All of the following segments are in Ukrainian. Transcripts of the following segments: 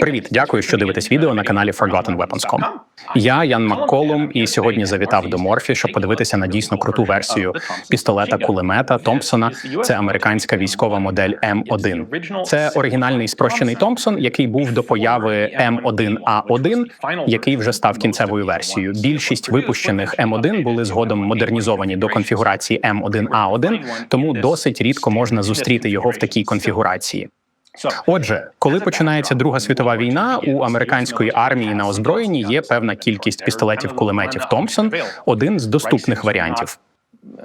Привіт, дякую, що дивитесь відео на каналі ForgottenWeapons.com. Я Ян Макколум, і сьогодні завітав до Морфі, щоб подивитися на дійсно круту версію пістолета кулемета Томпсона. Це американська військова модель М1. Це оригінальний спрощений Томпсон, який був до появи М1А1, який вже став кінцевою версією. Більшість випущених М1 були згодом модернізовані до конфігурації М1А1, тому досить рідко можна зустріти його в такій конфігурації. Отже, коли починається Друга світова війна, у американської армії на озброєнні є певна кількість пістолетів кулеметів Томпсон, один з доступних варіантів.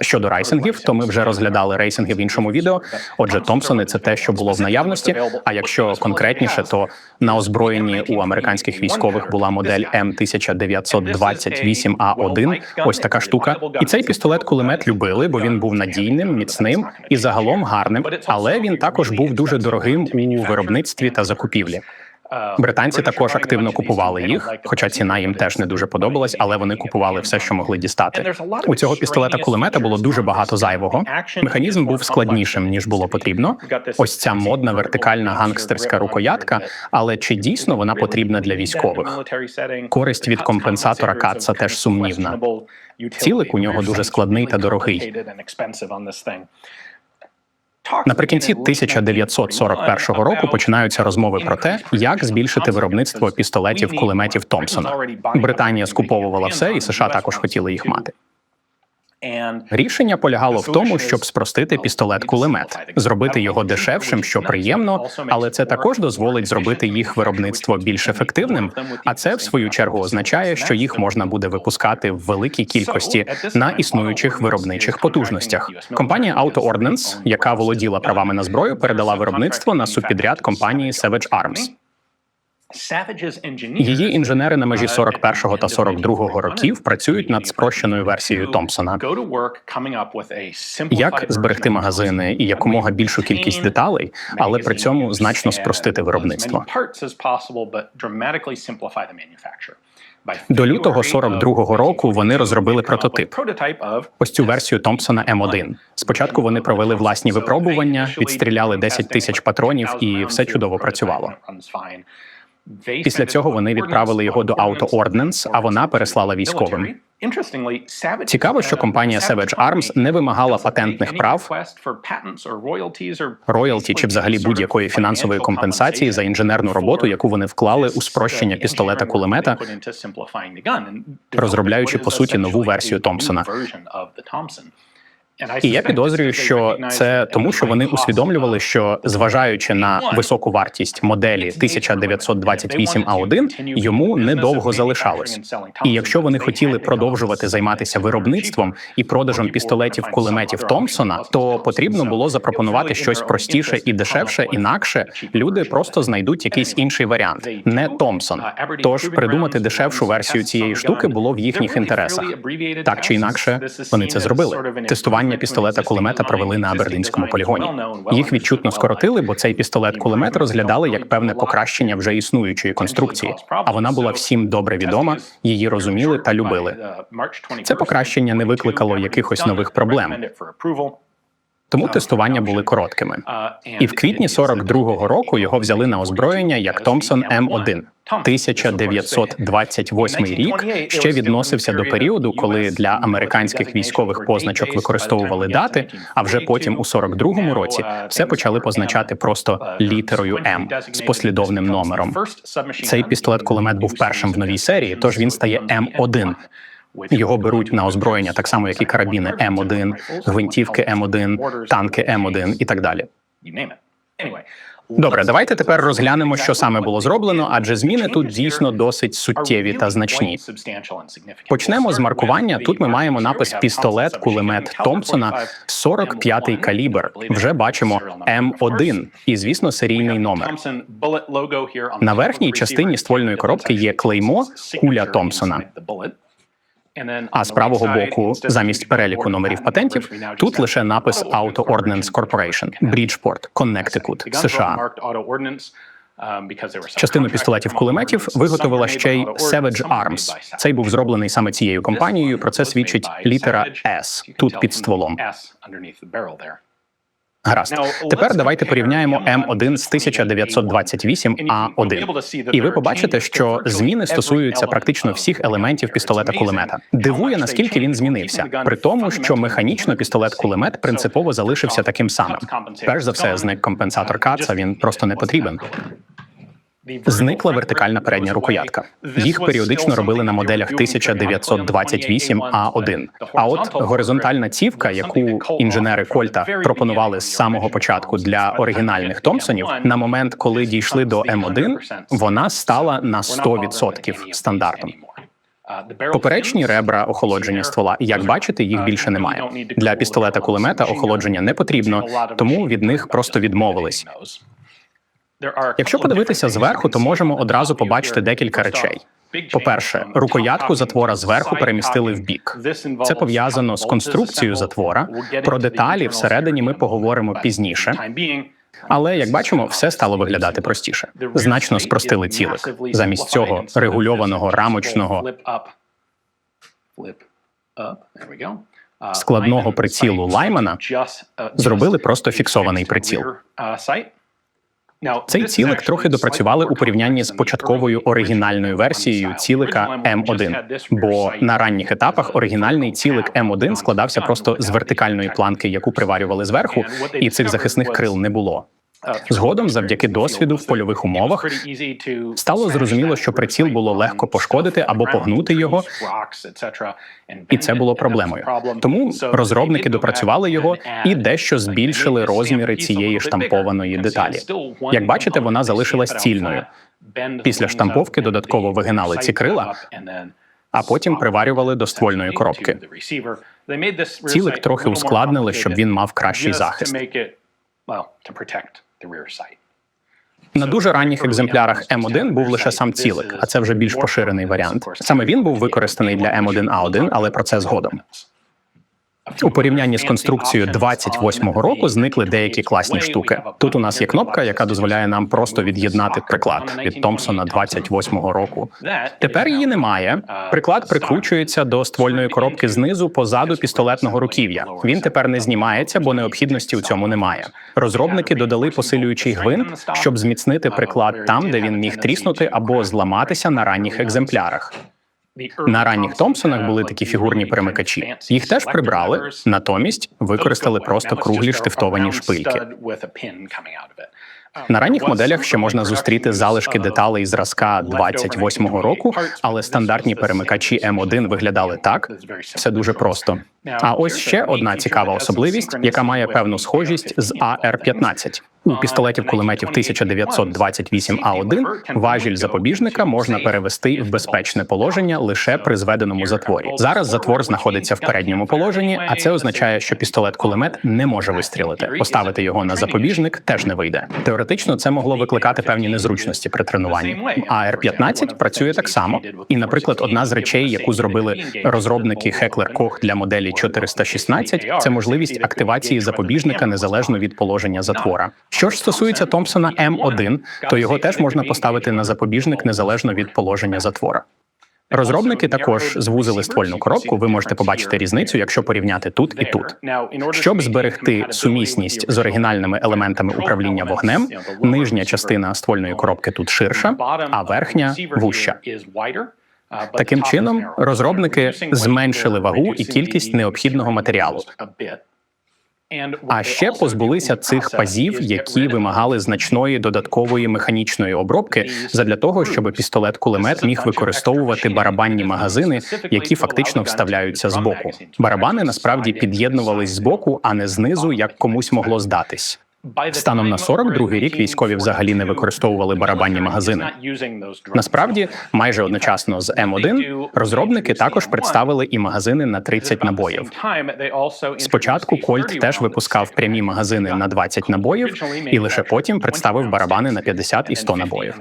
Щодо рейсингів, то ми вже розглядали рейсинги в іншому відео. Отже, Томпсони це те, що було в наявності. А якщо конкретніше, то на озброєнні у американських військових була модель М 1928 а 1 Ось така штука. І цей пістолет кулемет любили, бо він був надійним, міцним і загалом гарним. Але він також був дуже дорогим у виробництві та закупівлі. Британці також активно купували їх, хоча ціна їм теж не дуже подобалась, але вони купували все, що могли дістати. У цього пістолета кулемета було дуже багато зайвого. Механізм був складнішим ніж було потрібно. Ось ця модна вертикальна гангстерська рукоятка. Але чи дійсно вона потрібна для військових? Користь від компенсатора каца теж сумнівна. Цілик у нього дуже складний та дорогий. Наприкінці 1941 року починаються розмови про те, як збільшити виробництво пістолетів кулеметів Томпсона. Британія скуповувала все, і США також хотіли їх мати. Рішення полягало в тому, щоб спростити пістолет-кулемет, зробити його дешевшим, що приємно, але це також дозволить зробити їх виробництво більш ефективним. А це в свою чергу означає, що їх можна буде випускати в великій кількості на існуючих виробничих потужностях. Компанія Auto Ordnance, яка володіла правами на зброю, передала виробництво на субпідряд компанії Savage Arms. Її інженери на межі 41-го та 42-го років працюють над спрощеною версією Томпсона. Як зберегти магазини і якомога більшу кількість деталей, але при цьому значно спростити виробництво. До лютого 42-го року вони розробили прототип. Ось цю версію Томпсона М1. Спочатку вони провели власні випробування, відстріляли 10 тисяч патронів, і все чудово працювало. Після цього вони відправили його до Auto Ordnance, а вона переслала військовим. Цікаво, що компанія Savage Arms не вимагала патентних прав, роялті чи взагалі будь-якої фінансової компенсації за інженерну роботу, яку вони вклали у спрощення пістолета кулемета, розробляючи по суті нову версію Томпсона. І я підозрюю, що це тому, що вони усвідомлювали, що зважаючи на високу вартість моделі 1928 а 1 йому недовго залишалось. І якщо вони хотіли продовжувати займатися виробництвом і продажем пістолетів кулеметів Томпсона, то потрібно було запропонувати щось простіше і дешевше. Інакше люди просто знайдуть якийсь інший варіант, не Томпсон. Тож придумати дешевшу версію цієї штуки було в їхніх інтересах. Так чи інакше, вони це зробили. Тестування тестування пістолета кулемета провели на Берлінському полігоні. Їх відчутно скоротили, бо цей пістолет кулемет розглядали як певне покращення вже існуючої конструкції. А вона була всім добре відома, її розуміли та любили. Це покращення не викликало якихось нових проблем. Тому тестування були короткими. І в квітні 42-го року його взяли на озброєння як Томпсон М1. 1928 рік ще відносився до періоду, коли для американських військових позначок використовували дати. А вже потім, у 42-му році, все почали позначати просто літерою М з послідовним номером. Цей пістолет кулемет був першим в новій серії, тож він стає М1. Його беруть на озброєння, так само як і карабіни М1, гвинтівки М1, танки М1 і так далі. Добре, давайте тепер розглянемо, що саме було зроблено, адже зміни тут дійсно досить суттєві та значні. Почнемо з маркування. Тут ми маємо напис пістолет, кулемет Томпсона, 45-й калібр. Вже бачимо М1 і, звісно, серійний номер. На верхній частині ствольної коробки є клеймо куля Томпсона. А з правого боку, замість переліку номерів патентів, тут лише напис Auto Ordnance Corporation, Bridgeport, Connecticut, США. Частину пістолетів кулеметів виготовила ще й Savage Arms. Цей був зроблений саме цією компанією. Про це свідчить літера S тут під стволом. Гаразд. Тепер давайте порівняємо М1 з 1928 А1. І ви побачите, що зміни стосуються практично всіх елементів пістолета кулемета. Дивує, наскільки він змінився, при тому, що механічно пістолет кулемет принципово залишився таким самим. Перш за все, зник компенсатор каца. Він просто не потрібен. Зникла вертикальна передня рукоятка. Їх періодично робили на моделях 1928 А1. А от горизонтальна цівка, яку інженери Кольта пропонували з самого початку для оригінальних Томпсонів, на момент, коли дійшли до М1, вона стала на 100% стандартом. Поперечні ребра охолодження ствола, як бачите, їх більше немає. Для пістолета кулемета охолодження не потрібно, тому від них просто відмовились. Якщо подивитися зверху, то можемо одразу побачити декілька речей. По-перше, рукоятку затвора зверху перемістили в бік. Це пов'язано з конструкцією затвора. Про деталі всередині ми поговоримо пізніше. Але як бачимо, все стало виглядати простіше. Значно спростили цілик. Замість цього регульованого рамочного складного прицілу Лаймана зробили просто фіксований приціл. Цей цілик трохи допрацювали у порівнянні з початковою оригінальною версією цілика М1, бо на ранніх етапах оригінальний цілик М1 складався просто з вертикальної планки, яку приварювали зверху, і цих захисних крил не було. Згодом, завдяки досвіду в польових умовах, стало зрозуміло, що приціл було легко пошкодити або погнути його, і це було проблемою. Тому розробники допрацювали його і дещо збільшили розміри цієї штампованої деталі. Як бачите, вона залишилась цільною. Після штамповки додатково вигинали ці крила, а потім приварювали до ствольної коробки. Цілик трохи ускладнили, щоб він мав кращий захист. На дуже ранніх екземплярах М1 був лише сам цілик, а це вже більш поширений варіант. Саме він був використаний для М1А1, але про це згодом. У порівнянні з конструкцією 28-го року зникли деякі класні штуки. Тут у нас є кнопка, яка дозволяє нам просто від'єднати приклад від Томпсона 28-го року. Тепер її немає. Приклад прикручується до ствольної коробки знизу позаду пістолетного руків'я. Він тепер не знімається, бо необхідності у цьому немає. Розробники додали посилюючий гвинт, щоб зміцнити приклад там, де він міг тріснути або зламатися на ранніх екземплярах. На ранніх Томпсонах були такі фігурні перемикачі. Їх теж прибрали, натомість використали просто круглі штифтовані шпильки. На ранніх моделях ще можна зустріти залишки деталей зразка 28-го року, але стандартні перемикачі М1 виглядали так. Все дуже просто. А ось ще одна цікава особливість, яка має певну схожість з АР-15. У пістолетів кулеметів 1928А1 важіль запобіжника можна перевести в безпечне положення лише при зведеному затворі. Зараз затвор знаходиться в передньому положенні, а це означає, що пістолет-кулемет не може вистрілити. Поставити його на запобіжник теж не вийде. Теоретично це могло викликати певні незручності при тренуванні. АР-15 працює так само. І, наприклад, одна з речей, яку зробили розробники Heckler Koch для моделі 416, це можливість активації запобіжника незалежно від положення затвора. Що ж стосується Томпсона М1, то його теж можна поставити на запобіжник незалежно від положення затвора. Розробники також звузили ствольну коробку. Ви можете побачити різницю, якщо порівняти тут і тут. Щоб зберегти сумісність з оригінальними елементами управління вогнем, нижня частина ствольної коробки тут ширша, а верхня вуща. Таким чином, розробники зменшили вагу і кількість необхідного матеріалу. А ще позбулися цих пазів, які вимагали значної додаткової механічної обробки, задля того, щоб пістолет-кулемет міг використовувати барабанні магазини, які фактично вставляються з боку. Барабани насправді під'єднувались з боку, а не знизу, як комусь могло здатись. Станом на 42-й рік військові взагалі не використовували барабанні магазини. Насправді, майже одночасно з М1 розробники також представили і магазини на 30 набоїв. Спочатку Кольт теж випускав прямі магазини на 20 набоїв, і лише потім представив барабани на 50 і 100 набоїв.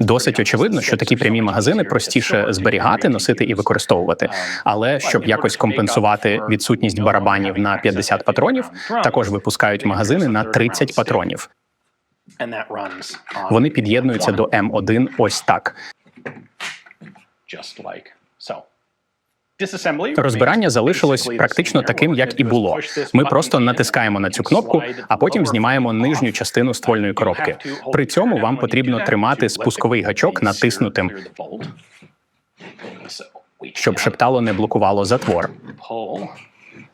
Досить очевидно, що такі прямі магазини простіше зберігати, носити і використовувати. Але щоб якось компенсувати відсутність барабанів на 50 патронів, також випускають магазини на 30 патронів. Вони під'єднуються до М1 ось так. Розбирання залишилось практично таким, як і було. Ми просто натискаємо на цю кнопку, а потім знімаємо нижню частину ствольної коробки. При цьому вам потрібно тримати спусковий гачок натиснутим, щоб шептало не блокувало затвор.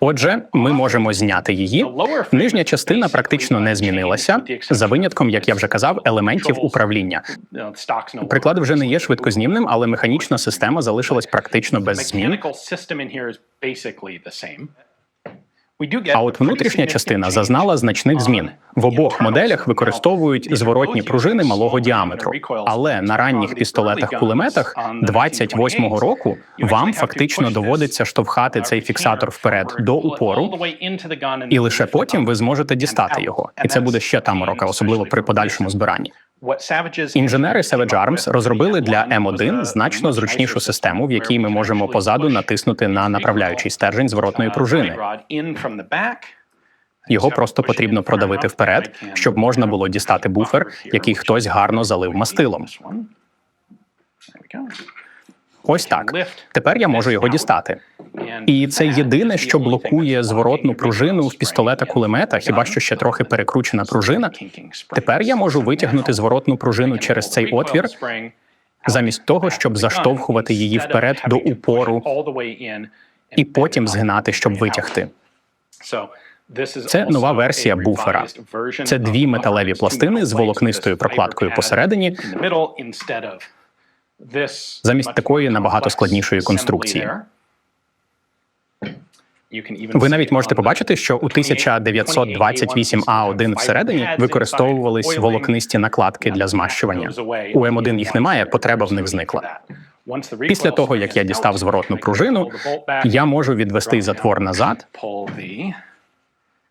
Отже, ми можемо зняти її. Нижня частина практично не змінилася, за винятком, як я вже казав, елементів управління. Приклад вже не є швидкознімним, але механічна система залишилась практично без змін. А от внутрішня частина зазнала значних змін. В обох моделях використовують зворотні пружини малого діаметру. Але на ранніх пістолетах-кулеметах 28-го року вам фактично доводиться штовхати цей фіксатор вперед до упору, і лише потім ви зможете дістати його. І це буде ще там морока, особливо при подальшому збиранні. Інженери Savage Arms розробили для М1 значно зручнішу систему, в якій ми можемо позаду натиснути на направляючий стержень зворотної пружини. Його просто потрібно продавити вперед, щоб можна було дістати буфер, який хтось гарно залив мастилом. Ось так. Тепер я можу його дістати. І це єдине, що блокує зворотну пружину в пістолета кулемета, хіба що ще трохи перекручена пружина. Тепер я можу витягнути зворотну пружину через цей отвір, замість того, щоб заштовхувати її вперед до упору і потім згинати, щоб витягти. Це нова версія буфера. Це дві металеві пластини з волокнистою прокладкою посередині. Замість такої набагато складнішої конструкції. Ви навіть можете побачити, що у 1928А1 всередині використовувались волокнисті накладки для змащування. У М1 їх немає, потреба в них зникла. Після того, як я дістав зворотну пружину, я можу відвести затвор назад,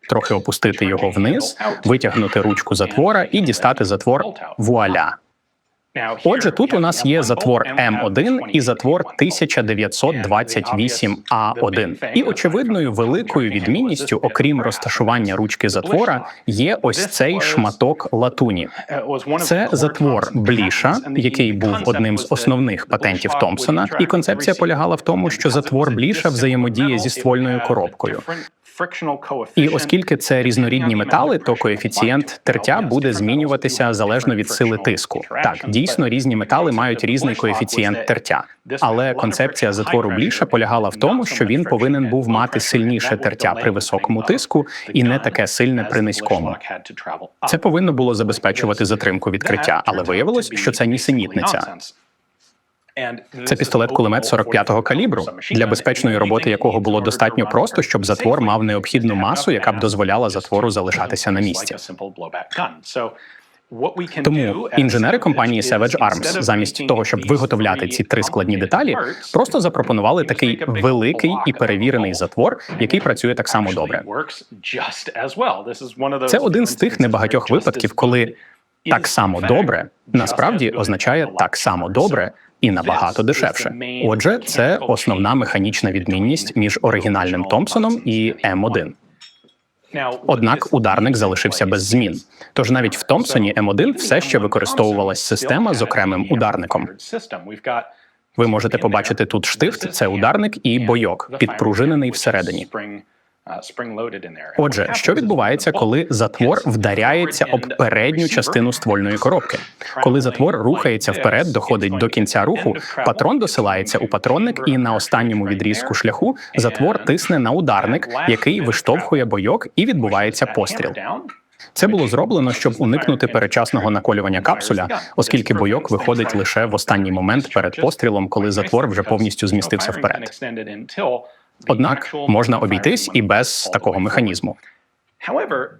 трохи опустити його вниз, витягнути ручку затвора і дістати затвор вуаля. Отже, тут у нас є затвор М1 і затвор 1928А1. І очевидною великою відмінністю, окрім розташування ручки затвора, є ось цей шматок латуні. Це затвор Бліша, який був одним з основних патентів Томпсона, і концепція полягала в тому, що затвор Бліша взаємодіє зі ствольною коробкою. І оскільки це різнорідні метали, то коефіцієнт тертя буде змінюватися залежно від сили тиску. Так, дійсно, різні метали мають різний коефіцієнт тертя. Але концепція затвору бліша полягала в тому, що він повинен був мати сильніше тертя при високому тиску і не таке сильне при низькому. Це повинно було забезпечувати затримку відкриття, але виявилось, що це нісенітниця. Це пістолет-кулемет 45-го калібру, для безпечної роботи якого було достатньо просто, щоб затвор мав необхідну масу, яка б дозволяла затвору залишатися на місці. Тому інженери компанії Savage Arms, замість того, щоб виготовляти ці три складні деталі, просто запропонували такий великий і перевірений затвор, який працює так само добре. Це один з тих небагатьох випадків, коли так само добре насправді означає так само добре і набагато дешевше. Отже, це основна механічна відмінність між оригінальним Томпсоном і М1. Однак ударник залишився без змін. Тож навіть в Томпсоні М1 все ще використовувалась система з окремим ударником. Ви можете побачити тут штифт, це ударник і бойок, підпружинений всередині. Отже, що відбувається, коли затвор вдаряється об передню частину ствольної коробки? Коли затвор рухається вперед, доходить до кінця руху, патрон досилається у патронник, і на останньому відрізку шляху затвор тисне на ударник, який виштовхує бойок, і відбувається постріл. Це було зроблено, щоб уникнути перечасного наколювання капсуля, оскільки бойок виходить лише в останній момент перед пострілом, коли затвор вже повністю змістився вперед. Однак можна обійтись і без такого механізму.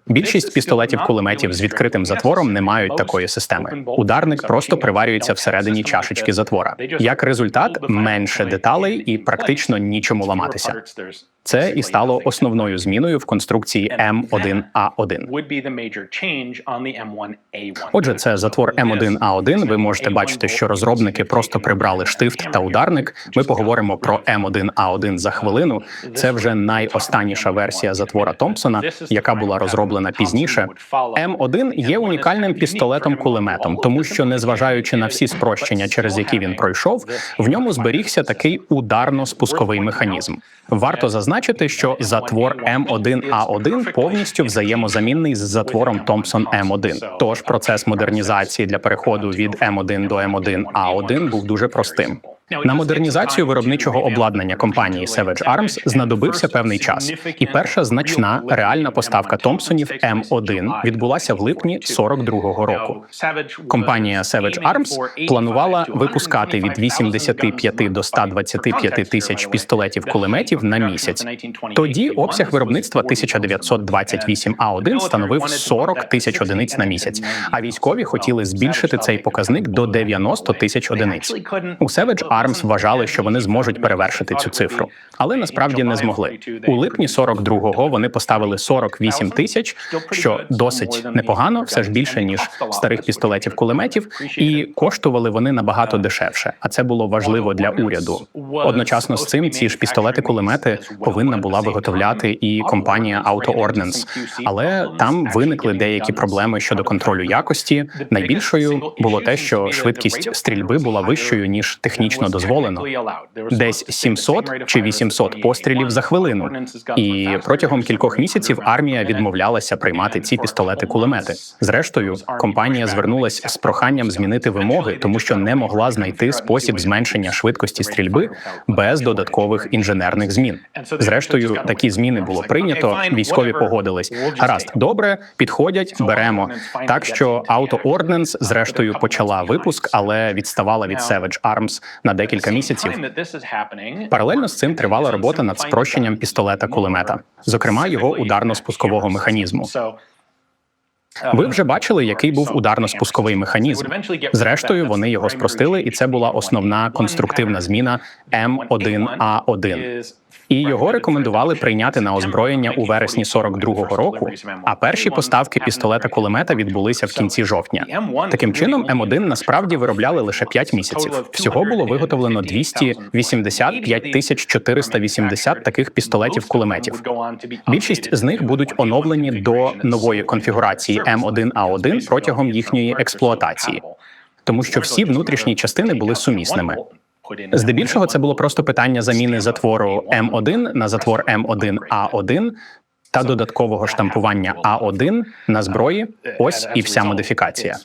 Більшість пістолетів кулеметів з відкритим затвором не мають такої системи. Ударник просто приварюється всередині чашечки затвора. Як результат, менше деталей і практично нічому ламатися. Це і стало основною зміною в конструкції М1А1. Отже, це затвор М1А1. Ви можете бачити, що розробники просто прибрали штифт та ударник. Ми поговоримо про М1А1 за хвилину. Це вже найостанніша версія затвора Томпсона, яка була розроблена пізніше. М1 є унікальним пістолетом-кулеметом, тому що, незважаючи на всі спрощення, через які він пройшов, в ньому зберігся такий ударно-спусковий механізм. Варто зазначити, що затвор М1А1 повністю взаємозамінний з затвором Томпсон М1. Тож процес модернізації для переходу від М1 до М1А1 був дуже простим. На модернізацію виробничого обладнання компанії Savage Arms знадобився певний час, і перша значна реальна поставка Томпсонів М1 відбулася в липні 42-го року. Компанія Savage Arms планувала випускати від 85 до 125 тисяч пістолетів кулеметів на місяць. Тоді обсяг виробництва 1928 А1 становив 40 тисяч одиниць на місяць. А військові хотіли збільшити цей показник до 90 тисяч одиниць. У Savage Arms вважали, що вони зможуть перевершити цю цифру, але насправді не змогли. У липні 42-го вони поставили 48 тисяч, що досить непогано, все ж більше ніж старих пістолетів кулеметів, і коштували вони набагато дешевше. А це було важливо для уряду. Одночасно з цим ці ж пістолети-кулемети повинна була виготовляти і компанія Auto Ordnance. але там виникли деякі проблеми щодо контролю якості. Найбільшою було те, що швидкість стрільби була вищою ніж технічно дозволено. Десь 700 чи 800 пострілів за хвилину. І протягом кількох місяців армія відмовлялася приймати ці пістолети-кулемети. Зрештою, компанія звернулася з проханням змінити вимоги, тому що не могла знайти спосіб зменшення швидкості стрільби без додаткових інженерних змін. Зрештою, такі зміни було прийнято. Військові погодились. Гаразд, добре, підходять, беремо. Так що Auto Ordnance зрештою почала випуск, але відставала від Savage Arms на декілька місяців. Паралельно з цим тривала робота над спрощенням пістолета кулемета, зокрема його ударно-спускового механізму. Ви вже бачили, який був ударно-спусковий механізм. Зрештою, вони його спростили, і це була основна конструктивна зміна М1А1. І його рекомендували прийняти на озброєння у вересні 42-го року. А перші поставки пістолета кулемета відбулися в кінці жовтня. Таким чином, М1 насправді виробляли лише 5 місяців. Всього було виготовлено 285 тисяч 480 таких пістолетів кулеметів. Більшість з них будуть оновлені до нової конфігурації М1А1 протягом їхньої експлуатації, тому що всі внутрішні частини були сумісними. Здебільшого це було просто питання заміни затвору М1 на затвор М1А1 та додаткового штампування А1 на зброї. Ось і вся модифікація.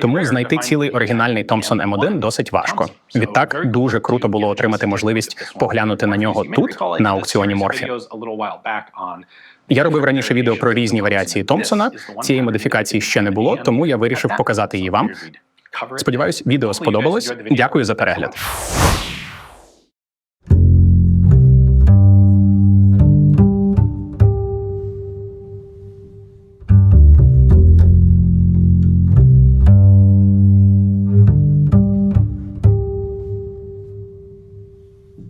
Тому знайти цілий оригінальний Томпсон М1 досить важко. Відтак дуже круто було отримати можливість поглянути на нього тут на аукціоні Морфі. Я робив раніше відео про різні варіації Томпсона. Цієї модифікації ще не було, тому я вирішив показати її вам. Сподіваюсь, відео сподобалось. Дякую за перегляд.